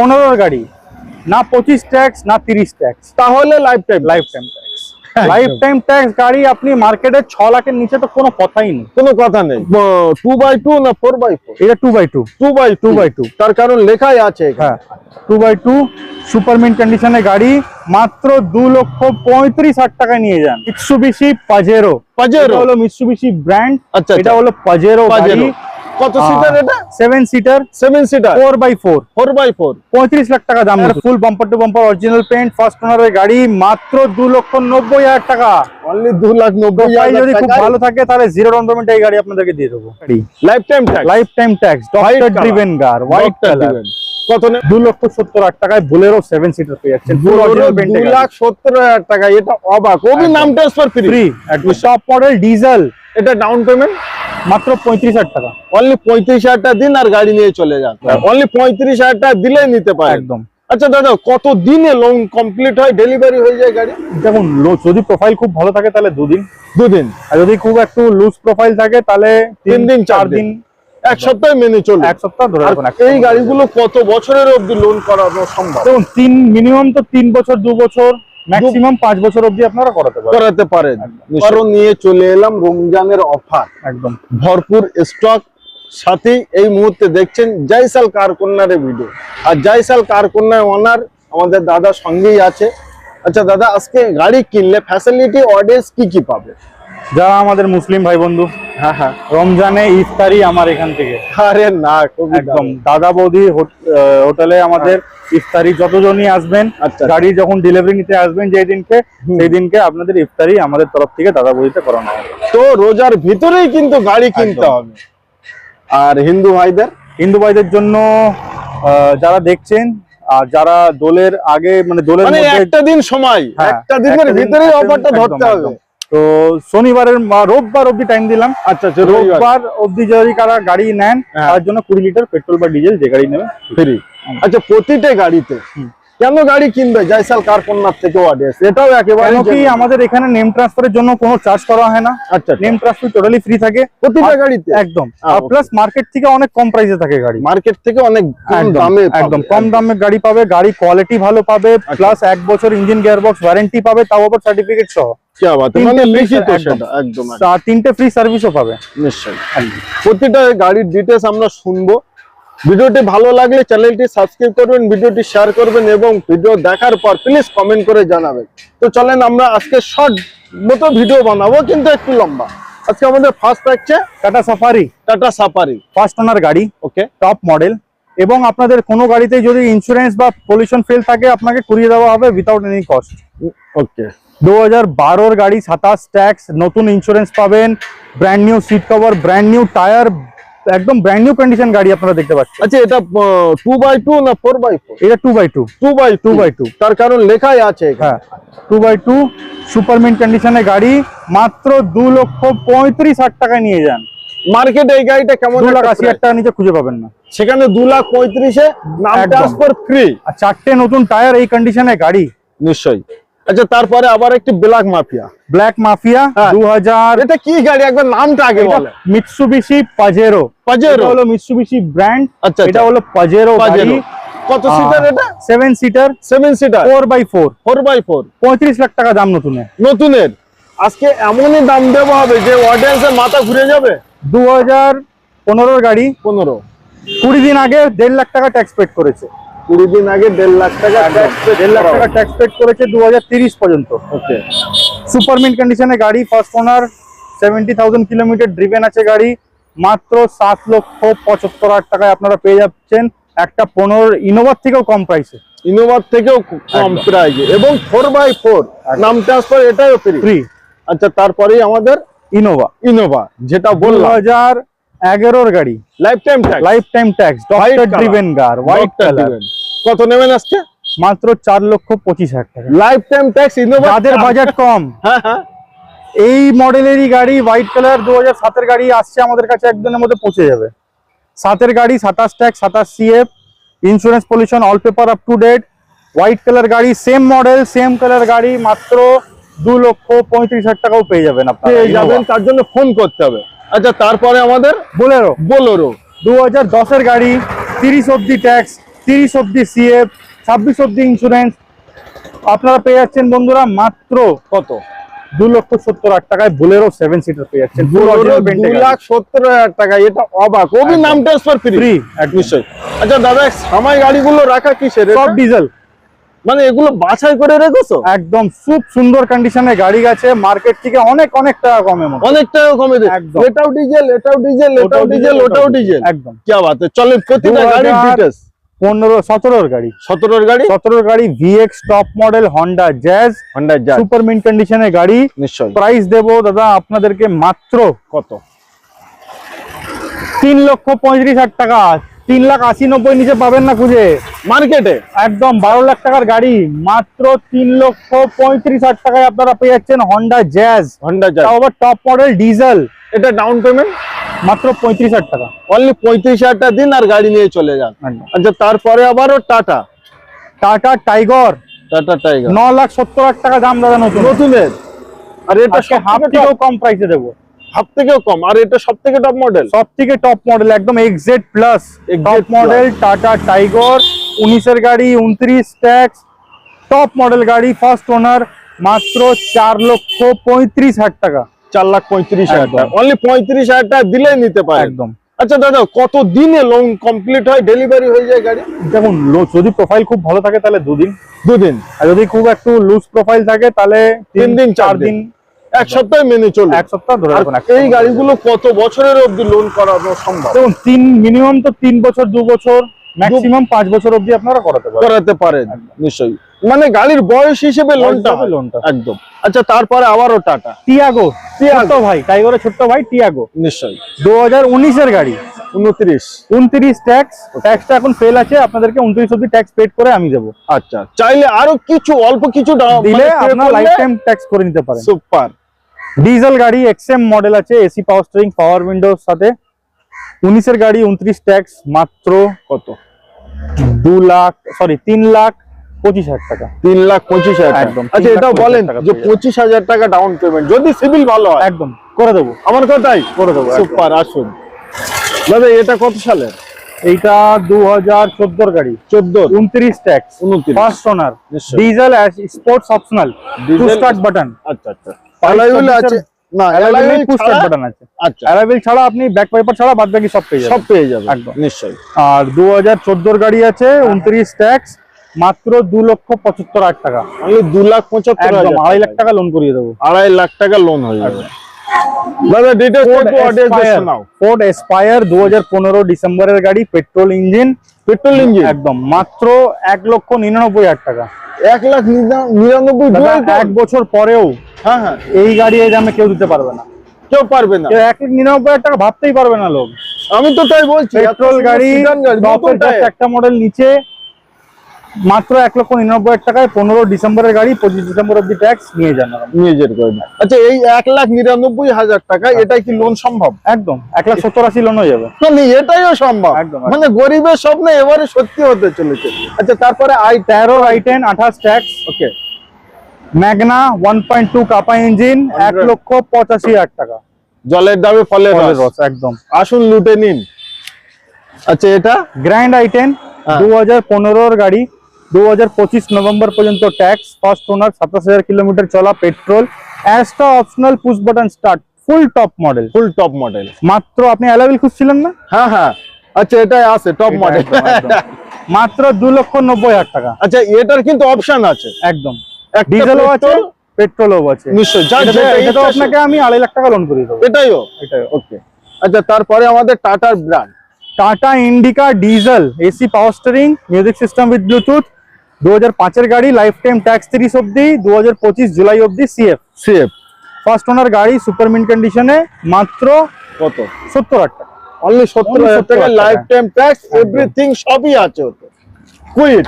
পনেরোর গাড়ি। না পঁচিশ ট্যাক্স না তিরিশ ট্যাক্স তাহলে lifetime lifetime tax lifetime tax গাড়ি আপনি মার্কেটে ছ লাখের নিচে তো কোনো কথাই নেই। কোনো কথা নেই। টু বাই টু না ফোর বাই ফোর এটা two by two two by two 2 by 2 তার কারণ লেখাই আছে হ্যাঁ। টু বাই টু সুপারমিন কন্ডিশনের গাড়ি মাত্র দু লক্ষ পঁয়ত্রিশ হাজার টাকায় নিয়ে যান। Mitsubishi Pajero? এটা হলো মিৎসুবিশি ব্র্যান্ড আচ্ছা, এটা আচ্ছা। হলো পাজেরো Pajero। কত সিটার এটা? Seven seater seven seater four by four four by four পঁয়ত্রিশ লাখ টাকা দাম full bumper to bumper original paint first ওনারের গাড়ি মাত্র দু লক্ষ নব্বই হাজার টাকা। অনলি দু লাখ নব্বই প্রোফাইল যদি খুব ভালো থাকে তাহলে জিরো ডাউন পেমেন্ট এই গাড়ি আপনাদেরকে দিয়ে দেবো। Lifetime tax lifetime tax doctor driven car white colour কত নেই দু লক্ষ সত্তর হাজার টাকায় বুলেরো সেভেন সিটার পেয়ে যাচ্ছেন। পেন্ট দু লাখ সত্তর হাজার টাকা এটা অবাক। ওবি। নাম transfer free free top model diesel এটা ডাউন পেমেন্ট মাত্র পঁয়ত্রিশ হাজার টাকা। অনলি পঁয়ত্রিশ হাজার টাকা দিন আর গাড়ি নিয়ে চলে যান। অনলি পঁয়ত্রিশ হাজার টাকা দিলেই নিতে পারে একদম। আচ্ছা দাদা কত দিনে লোন কমপ্লিট হয় ডেলিভারি হয়ে যায় গাড়ি? দেখুন যদি প্রোফাইল খুব ভালো থাকে তাহলে দুদিন। দুদিন। আর যদি খুব একটু লুজ প্রোফাইল থাকে তাহলে তিন দিন, চার দিন। এক সপ্তাহে মেনে চলবে এক সপ্তাহ ধরে রাখুন এই গাড়িগুলো কত বছরের অবধি লোন করানো সম্ভব? দেখুন তিন মিনিমাম তো তিন বছর দু বছর। ম্যাক্সিমাম পাঁচ বছর অবধি আপনারা করাতে পারেন। করাতে পারেন। নিশ্চয়ই। নিয়ে চলে এলাম রমজানের অফার। একদম। ভরপুর স্টক সাথে এই মুহূর্তে দেখছেন জয়সাল কারকন্যার ভিডিও আর জয়সাল কারকন্যার ওনার আমাদের দাদা সঙ্গেই আছে। আচ্ছা দাদা আজকে গাড়ি কিনলে ফ্যাসিলিটি অডিয়েন্স কি কি পাবে? যারা আমাদের মুসলিম ভাই বন্ধু হ্যাঁ হ্যাঁ। রমজানে ইফতারি আমার এখান থেকে। আরে না একদম। দাদা বৌদি হোটেলে আমাদের ইফতারি যতজনই আসবেন আচ্ছা। গাড়ি যখন ডেলিভারি নিতে আসবেন যেই দিনকে সেই দিনকে আপনাদের ইফতারি আমাদের তরফ থেকে দাদা বৌদিতে করানো হবে। তো রোজার ভিতরেই কিন্তু গাড়ি কিনতে হবে। আর হিন্দু ভাইদের? হিন্দু ভাইদের জন্য যারা দেখছেন আর যারা দোলের আগে মানে দোলের মানে একটা দিন সময় হ্যাঁ, একটা দিনের ভিতরেই অফারটা ধরতে হবে। তো শনিবারের রোববার অবধি টাইম দিলাম আচ্ছা আচ্ছা রোববার অবধি যদি কারা গাড়ি নেন হ্যাঁ। তার জন্য কুড়ি লিটার পেট্রোল বা ডিজেল যে গাড়ি নেবে ফ্রি আচ্ছা প্রতিটা গাড়িতে। কেন গাড়ি কিনবে? জয়সাল কারকন্যার থেকে অডিয়েন্স এটাও একেবারে কি আমাদের এখানে নেম ট্রান্সফারের জন্য কোনো চার্জ করা হয় না? আচ্ছা নেম ট্রান্সফার টোটালি ফ্রি থাকে। প্রতিটা গাড়িতে? একদম। আচ্ছা। আচ্ছা। আচ্ছা। আর প্লাস মার্কেট থেকে অনেক কম প্রাইসে থাকে গাড়ি। মার্কেট থেকে অনেক কম দামে একদম। কম দামে গাড়ি পাবে গাড়ি কোয়ালিটি ভালো পাবে আচ্ছা। প্লাস এক বছর ইঞ্জিন গিয়ারবক্স ওয়ারেন্টি পাবে তাও আবার সার্টিফিকেট সহ। মানে তিনটে ফ্রি সার্ভিসও পাবে। নিশ্চয়ই। প্রতিটা গাড়ির ডিটেলস আমরা শুনব। ভিডিওটি ভালো লাগলে চ্যানেলটি সাবস্ক্রাইব করবেন ভিডিওটি শেয়ার করবেন এবং ভিডিও দেখার পর প্লিজ কমেন্ট করে জানাবেন। তো চলেন আমরা আজকে শর্ট মতো ভিডিও বানাবো কিন্তু একটু লম্বা। আজকে আমাদের ফার্স্ট থাকছে Tata Safari Tata Safari first owner গাড়ি। ওকে টপ মডেল এবং আপনাদের কোনো গাড়িতে যদি ইন্স্যুরেন্স বা পলিউশন ফেল থাকে আপনাকে করিয়ে দেওয়া হবে উইথাউট এনি কস্ট ওকে দু হাজার বারোর গাড়ি সাতাশ ট্যাক্স নতুন ইন্স্যুরেন্স পাবেন brand new seat cover brand new tyre একদম ব্র্যান্ড নিউ কন্ডিশন গাড়ি আপনারা দেখতে পাচ্ছেন। আচ্ছা এটা টু বাই টু না ফোর বাই ফোর এটা two by two two by two by two তার কারণ লেখাই আছে হ্যাঁ টু বাই টু সুপারমিন কন্ডিশনের গাড়ি মাত্র দু লক্ষ পঁয়ত্রিশ হাজার টাকা নিয়ে যান। মার্কেটে এই গাড়িটা কেমন দু লাখ একটা আশি হাজার price? টাকা নিচে খুঁজে পাবেন না। সেখানে দু লাখ পঁয়ত্রিশে নাম একদম। ট্রান্সফার ফ্রি আর চারটে নতুন টায়ার এই কন্ডিশনে গাড়ি। নিশ্চয়ই। আচ্ছা তারপরে আবার একটি ব্ল্যাক মাফিয়া ব্ল্যাক মাফিয়া। দু হাজার এটা কি গাড়ি? একবার নামটা আগে বলে। Mitsubishi Pajero? এটা হলো মিৎসুবিশি ব্র্যান্ড আচ্ছা, এটা আচ্ছা। হলো পাজেরো। কত সিটার এটা? সিটার সিটার লাখ টাকা দাম নতুনে নতুনের। আজকে এমনই দাম দেওয়া হবে যে অডিয়েন্সের মাথা ঘুরে যাবে। দু হাজার পনেরোর গাড়ি। পনেরো। কুড়ি দিন আগে দেড় লাখ টাকা ট্যাক্স পেড করেছে। কুড়ি দিন আগে দেড় লাখ টাকা দেড় লাখ টাকা ট্যাক্স পেড করেছে দু পর্যন্ত। ওকে। সুপারমিন কন্ডিশনে গাড়ি first owner seventy thousand kilometre driven আছে গাড়ি মাত্র সাত লক্ষ পঁচাত্তর হাজার টাকায় আপনারা পেয়ে যাচ্ছেন একটা পনেরো ইনোভার থেকেও কম প্রাইসে ইনোভার থেকেও কম। প্রাইজে এবং ফোর বাই ফোর নাম ট্রান্সফার এটাও ফ্রি আচ্ছা তারপরেই আমাদের ইনোভা ইনোভা যেটা দু বললাম। হাজার এগারোর গাড়ি। Lifetime tax lifetime tax doctor driven car white colour কত নেবেন আজকে? মাত্র চার লক্ষ পঁচিশ হাজার টাকা। লাইফ টাইম ট্যাক্স বাজেট কম হ্যাঁ হ্যাঁ। এই মডেলেরই গাড়ি হোয়াইট কালার দু হাজার সাতের গাড়ি আসছে আমাদের কাছে একদিনের মধ্যে পৌঁছে যাবে। সাতের গাড়ি সাতাশ ট্যাক্স সাতাশ CF insurance pollution all paper up to date white colour গাড়ি সেম মডেল সেম কালার গাড়ি মাত্র দু লক্ষ পঁয়ত্রিশ হাজার টাকাও পেয়ে যাবেন আপনারা। পেয়ে যাবেন তার জন্য ফোন করতে হবে। আচ্ছা তারপরে আমাদের বোলেরো বোলোরো দু হাজার দশের গাড়ি তিরিশ অব্দি ট্যাক্স তিরিশ অব্দি সিএফ ছাব্বিশ অব্দি ইন্স্যুরেন্স আপনারা পেয়ে যাচ্ছেন বন্ধুরা মাত্র কত? দু লক্ষ সত্তর হাজার টাকায় বুলেরো সেভেন সিটার পেয়ে যাচ্ছেন। দু লাখ সত্তর হাজার টাকা এটা অবাক। ওবি নাম ট্রান্সফার ফ্রি ফ্রি নিশ্চয়ই। আচ্ছা দাদা সামাই গাড়িগুলো রাখা কিসের সব? ডিজেল মানে এগুলো বাছাই করে রেখেছো? একদম খুব সুন্দর কন্ডিশনে গাড়ি গেছে। মার্কেট থেকে অনেক অনেক টাকা কমে অনেক টাকা কমে। এটাও ডিজেল এটাও ডিজেল এটাও ডিজেল ওটাও ডিজেল একদম। কি বাত চলে প্রতিটা গাড়ির 2000 ডিটেলস পনেরো সতেরোর গাড়ি। সতেরোর গাড়ি? সতেরোর গাড়ি VX top model Honda Jazz Honda যা সুপার মিন কন্ডিশনের গাড়ি। নিশ্চয়ই। প্রাইস দেবো দাদা আপনাদেরকে মাত্র কত? তিন লক্ষ পঁয়ত্রিশ হাজার টাকা। তিন লাখ আশি নব্বই নিচে পাবেন না খুঁজে। মার্কেটে? একদম বারো লাখ টাকার গাড়ি। মাত্র তিন লক্ষ পঁয়ত্রিশ হাজার টাকায় আপনারা পেয়ে যাচ্ছেন হন্ডা জ্যাজ হন্ডা জ্যাজ আবার টপ মডেল ডিজেল এটা ডাউন পেমেন্ট মাত্র পঁয়ত্রিশ হাজার টাকা। অনলি পঁয়ত্রিশ হাজার টাকা দিন আর গাড়ি নিয়ে চলে যান। আচ্ছা তারপরে আবারও টাটা টাটা টাইগর টাটা টাইগার ন লাখ সত্তর হাজার টাকা দাম দাদা নতুন। নতুনের? আর এটা হাফ থেকেও কম প্রাইসে দেবো। হাফ থেকেও কম। আর এটা সব থেকে টপ মডেল সব থেকে টপ মডেল একদম exact plus top model Tata Tigor উনিশের গাড়ি উনত্রিশ ট্যাক্স টপ মডেল গাড়ি ফার্স্ট ওনার মাত্র চার লক্ষ পঁয়ত্রিশ হাজার টাকা। চার লাখ পঁয়ত্রিশ হাজার টাকা। অনলি পঁয়ত্রিশ হাজার টাকা দিলেই নিতে পারে একদম। আচ্ছা দাদা কত দিনে লোন কমপ্লিট হয় ডেলিভারি হয়ে যায় গাড়ি? দেখুন যদি প্রোফাইল খুব ভালো থাকে তাহলে দুদিন। দুদিন। আর যদি খুব একটু লুজ প্রোফাইল থাকে তাহলে তিন দিন, চার দিন। এক সপ্তাহে মেনে চলবে এক সপ্তাহ ধরে এই গাড়িগুলো কত বছরের অবধি লোন করানো সম্ভব? দেখুন তিন মিনিমাম তো তিন বছর দু বছর ম্যাক্সিমাম পাঁচ বছর অবধি আপনারা করাতে পারেন। করাতে পারেন নিশ্চয়ই। মানে গাড়ির বয়স হিসেবে লোনটা লোনটা। একদম। আচ্ছা তারপরে আবারও টাটা। টিয়াগো টিয়াগো। ভাই টাইগরের ছোট্ট ভাই টিয়াগো নিশ্চয়ই। দু হাজার উনিশের গাড়ি। উনত্রিশ। উনত্রিশ ট্যাক্স ট্যাক্সটা এখন ফেল আছে আপনাদেরকে উনত্রিশ অব্দি ট্যাক্স পেড করে আমি দেবো। আচ্ছা চাইলে আরও কিছু অল্প কিছু দিলে আপনার লাইফ টাইম ট্যাক্স করে নিতে পারেন। সুপার ডিজেল গাড়ি এক্সএম মডেল আছে এসি পাওয়ার স্টিয়ারিং পাওয়ার উইন্ডোর সাথে। উনিশের গাড়ি উনত্রিশ ট্যাক্স মাত্র কত? দু লাখ সরি তিন লাখ পঁচিশ হাজার টাকা। তিন লাখ পঁচিশ হাজার একদম, আচ্ছা এটাও বলেন যে পঁচিশ হাজার টাকা ডাউন পেমেন্ট যদি সিভিল ভালো হয় একদম করে দেবো। আমার কথাই? করে দেবো। সুপার আসুন। দাদা এটা কত সালের এইটা দু হাজার চোদ্দোর গাড়ি। চোদ্দ উনত্রিশ ট্যাক্স উনত্রিশ। ফার্স্ট ওনার নিশ্চয়ই। Diesel sports optional two start button আচ্ছা আচ্ছা। আছে? না ছাড়া আচ্ছা। ছাড়া আপনি ব্যাক পাইপার ছাড়া বাদ বাকি সব পেয়ে সব পেয়ে যাবে একদম। নিশ্চয়ই। আর দু হাজার চোদ্দোর গাড়ি আছে উনত্রিশ ট্যাক্স মাত্র দু লক্ষ পঁচাত্তর হাজার টাকা। দু লাখ পঁচাত্তর আড়াই লাখ টাকা। লোন করিয়ে দেবো। আড়াই লাখ টাকা লোন হয়ে যাবে। দাদা ডিটেলস একটু অডিয়েন্স শোনাও ফোর্ড এসপায়ার দু হাজার পনেরো ডিসেম্বরের গাড়ি পেট্রোল ইঞ্জিন পেট্রোল ইঞ্জিন একদম মাত্র এক লক্ষ নিরানব্বই হাজার টাকা। লাখ এক বছর পরেও হ্যাঁ হ্যাঁ। এই গাড়ি এই দামে কেউ দিতে পারবে না। কেউ পারবে না। লাখ হাজার টাকা ভাবতেই পারবে না লোক। আমি তো তাই বলছি পেট্রোল গাড়ি। একটা মডেল নিচে। মাত্র এক লক্ষ নিরানব্বই টাকায় পনেরো ডিসেম্বরের গাড়ি পঁচিশ ডিসেম্বর অব্দি ট্যাক্স নিয়ে যান নিয়ে নিজের গাড়ি আচ্ছা এই এক লাখ নিরানব্বই হাজার টাকা এটাই কি লোন সম্ভব? একদম এক লাখ সত্তর আশি লোন হয়ে যাবে। মানে এটাইও সম্ভব। একদম, মানে গরিবের স্বপ্ন এবারে সত্যি হতে চলেছে। আচ্ছা তারপরে আই তেরো আই টেন আঠাশ tax okay. Magna one point two Kappa engine এক লক্ষ পঁচাশি হাজার টাকা। জলের দামে ফলের রস। একদম। আসুন লুটে নিন। আচ্ছা এটা? গ্র্যান্ড আই টেন হ্যাঁ। দু হাজার পনেরোর গাড়ি দু হাজার পঁচিশ নভেম্বর পর্যন্ত ট্যাক্স ফার্স্ট ওনার সাতাশ হাজার কিলোমিটার চলা petrol Asta optional push button start full top model full top model মাত্র আপনি অ্যালাবিল খুঁজছিলেন না? হ্যাঁ হ্যাঁ। আচ্ছা এটাই আছে টপ মডেল। মাত্র দু লক্ষ নব্বই হাজার টাকা। আচ্ছা এটার কিন্তু অপশন আছে। একদম। ডিজেলও আছে পেট্রোলও আছে। নিশ্চয় যেটা এটাতেও আপনাকে আমি আড়াই লাখ টাকা লোন করে দেবো। এটাইও। এটাই ওকে। আচ্ছা তারপরে আমাদের টাটার brand Tata Indica diesel AC power steering music system with Bluetooth দু হাজার পাঁচের গাড়ি লাইফ টাইম ট্যাক্স তিরিশ অব্দি দু জুলাই অব্দি সিএফ সিএফ ফার্স্ট ওনার গাড়ি সুপার মিন কন্ডিশনে মাত্র কত? সত্তর হাজার টাকা। অনলি সত্তর হাজার টাকা। লাইফ টাইম ট্যাক্স এভরিথিং সবই আছে ওতে। কুইট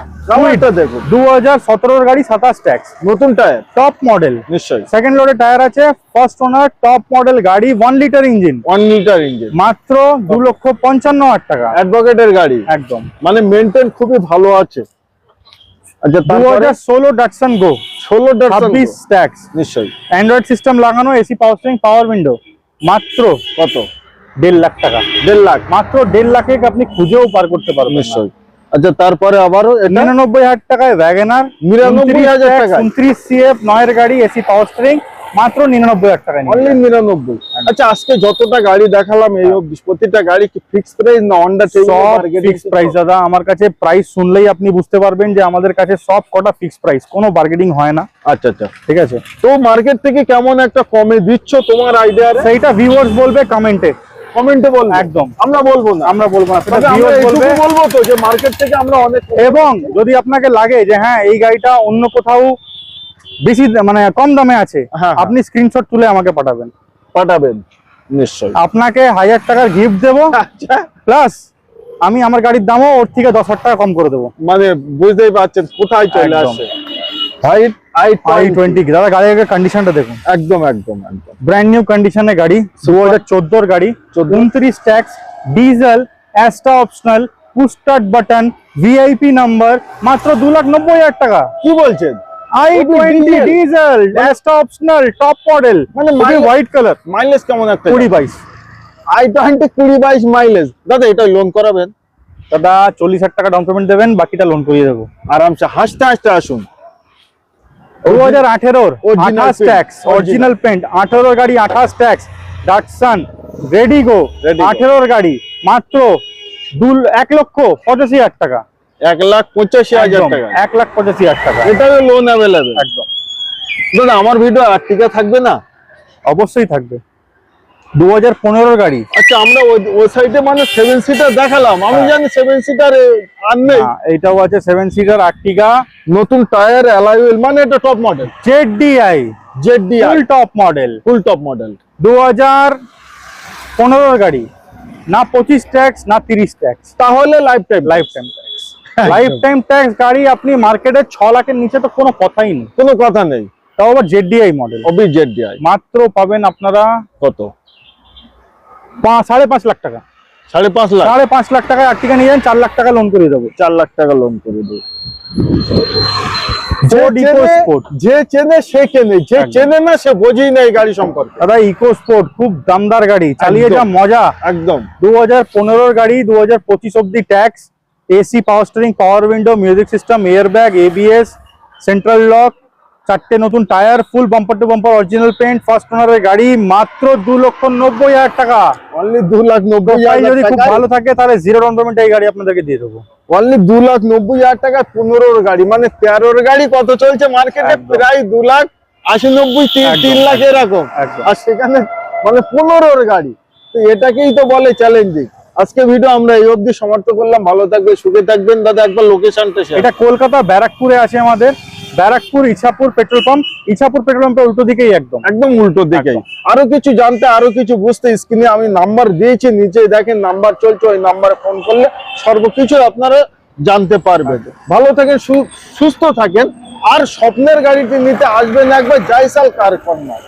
এটা দেখুন। দু হাজার সতেরোর গাড়ি সাতাশ ট্যাক্স নতুন টায়ার টপ মডেল নিশ্চয়ই। সেকেন্ড লোডে টায়ার আছে ফার্স্ট ওনার টপ মডেল গাড়ি one litre engine one litre engine মাত্র দু লক্ষ পঞ্চান্ন হাজার টাকা। অ্যাডভোকেটের গাড়ি। একদম। মানে মেনটেন খুবই ভালো আছে। আচ্ছা দু তারপরে? হাজার ষোলো ডাটসন গো ষোলো ছাব্বিশ ট্যাক্স নিশ্চয়ই। অ্যান্ড্রয়েড সিস্টেম লাগানো AC power steering power window মাত্র কত? দেড় লাখ টাকা। দেড় লাখ। মাত্র দেড় লাখে আপনি খুঁজেও পার করতে পারবেন নিশ্চয়ই। আচ্ছা তারপরে আবারও নিরানব্বই হাজার টাকায় ভ্যাগনার নিরানব্বই হাজার টাকা উনত্রিশ সিএফ নয়ের গাড়ি এসি পাওয়ার স্ট্রিং মাত্র নিরানব্বই হাজার টাকা অনলি নিরানব্বই। আচ্ছা আজকে যতটা গাড়ি দেখালাম এই প্রতিটা গাড়ি কি ফিক্স প্রাইস না অন্ডার সব ফিক্স প্রাইস দাদা। আমার কাছে প্রাইস শুনলেই আপনি বুঝতে পারবেন যে আমাদের কাছে সব কটা ফিক্স প্রাইস কোনো বার্গেনিং হয় না। আচ্ছা আচ্ছা। ঠিক আছে? তো মার্কেট থেকে কেমন একটা কমে দিচ্ছ তোমার আইডিয়া সেইটা ভিউয়ার্স বলবে কমেন্টে কমেন্টে বলব? একদম। আমরা বলব না। আমরা বলব না। সেটা বলব। তো যে মার্কেট থেকে আমরা অনেক এবং যদি আপনাকে লাগে যে হ্যাঁ এই গাড়িটা অন্য কোথাও বেশি মানে কম দামে আছে। হ্যাঁ। আপনি স্ক্রিনশট তুলে আমাকে পাঠাবেন। পাঠাবেন নিশ্চয়ই। আপনাকে হাজার টাকার গিফট দেবো। প্লাস আমি আমার গাড়ির দামও ওর থেকে দশ হাজার টাকা কম করে দেবো। মানে বুঝতেই পারছেন কোথায় চলে আসে। হাইট আই আই টোয়েন্টি দাদা গাড়ির কন্ডিশনটা দেখুন। একদম একদম একদম। ব্র্যান্ড নিউ কন্ডিশনে গাড়ি দু হাজার চোদ্দোর গাড়ি 14 উনত্রিশ tax diesel Asta optional push start button VIP number মাত্র দু লাখ নব্বই হাজার টাকা। কি বলছেন? আই ওটা twenty diesel? Diesel Asta optional top model মানে হোয়াইট কালার মাইলেজ কেমন একটা মাইলেজ দাদা এটা লোন করাবেন? দাদা চল্লিশ হাজার টাকা ডাউন পেমেন্ট দেবেন বাকিটা লোন করিয়ে দেবো। আরামসে হাসতে হাসতে আসুন। ট্যাক্স। অরিজিনাল আঠেরোর গাড়ি আঠাশ ট্যাক্স ডাটসান রেডি গো গাড়ি মাত্র দু এক লক্ষ পঁচাশি হাজার টাকা। এক লাখ পঁচাশি হাজার টাকা। এক লাখ পঁচাশি হাজার টাকা। এটাও লোন অ্যাভেলেবেল একদম। দাদা আমার ভিডিও আর্টিকা থাকবে না? অবশ্যই থাকবে। দু হাজার পনেরোর গাড়ি। আচ্ছা আমরা ওই- সাইডে মানে সেভেন সিটার দেখালাম। আমি হ্যাঁ। জানি সেভেন সিটার আর নেই। হ্যাঁ, এইটাও আছে সেভেন সিটার আর্টিকা। নতুন টায়ার অ্যালাইউল মানে এটা top model Z DI Z D full top model full top model দু হাজার পনেরোর গাড়ি। না পঁচিশ ট্যাক্স না তিরিশ ট্যাক্স তাহলে life time life time life time tax গাড়ি আপনি মার্কেটে ছ লাখের নিচে তো কোনো কথাই নেই। কোনো কথা নেই। তাও আবার জেডিআই মডেল অবি জেড ডিআই মাত্র পাবেন আপনারা কত? সাড়ে পাঁচ লাখ টাকা। সাড়ে পাঁচ লাখ? সাড়ে পাঁচ লাখ টাকায় আর্টিকা নিয়ে যান চার লাখ টাকা লোন করে দেবো। চার লাখ টাকা লোন করে দেবো। যে চেনে- সে কেনে। যে চেনে না সে বোঝেই না এই গাড়ি সম্পর্কে। দাদা ইকো স্পোর্ট খুব দামদার গাড়ি চালিয়ে যা মজা। একদম। দু হাজার পনেরো গাড়ি দু হাজার পঁচিশ অব্দি tax AC power steering power window music system airbag ABS central lock চারটে নতুন tyre full bumper to bumper original paint first ওনারের গাড়ি মাত্র দু লক্ষ নব্বই হাজার টাকা। অনলি দু লাখ নব্বই যদি খুব ভালো থাকে তাহলে জিরো ডাউন পেমেন্ট এই গাড়ি আপনাদেরকে দিয়ে দেবো। অনলি দু লাখ নব্বই হাজার টাকা পনেরোর গাড়ি। মানে তেরোর গাড়ি কত চলছে মার্কেটে? প্রায় দু লাখ আশি নব্বই তিন তিন লাখ এরকম। আর সেখানে মানে পনেরোর গাড়ি। তো এটাকেই তো বলে চ্যালেঞ্জিং আজকে ভিডিও আমরা এই অবধি সমাপ্ত করলাম। ভালো থাকবে সুখে থাকবেন। দাদা একবার লোকেশনটা শেয়ার এটা কলকাতা ব্যারাকপুরে আছে আমাদের। Barrackpore Ichapur petrol pump Ichapur petrol পাম্পের উল্টো দিকেই একদম। একদম উল্টো দিকেই। আরও কিছু জানতে আরও কিছু বুঝতে স্ক্রিনে আমি নাম্বার দিয়েছি নিচে দেখেন নাম্বার চলছে ওই নাম্বারে ফোন করলে সর্বকিছু আপনারা জানতে পারবেন। ভালো থাকেন সুস্থ থাকেন। আর স্বপ্নের গাড়িটি নিতে আসবেন একবার জাইসাল কার কর্নার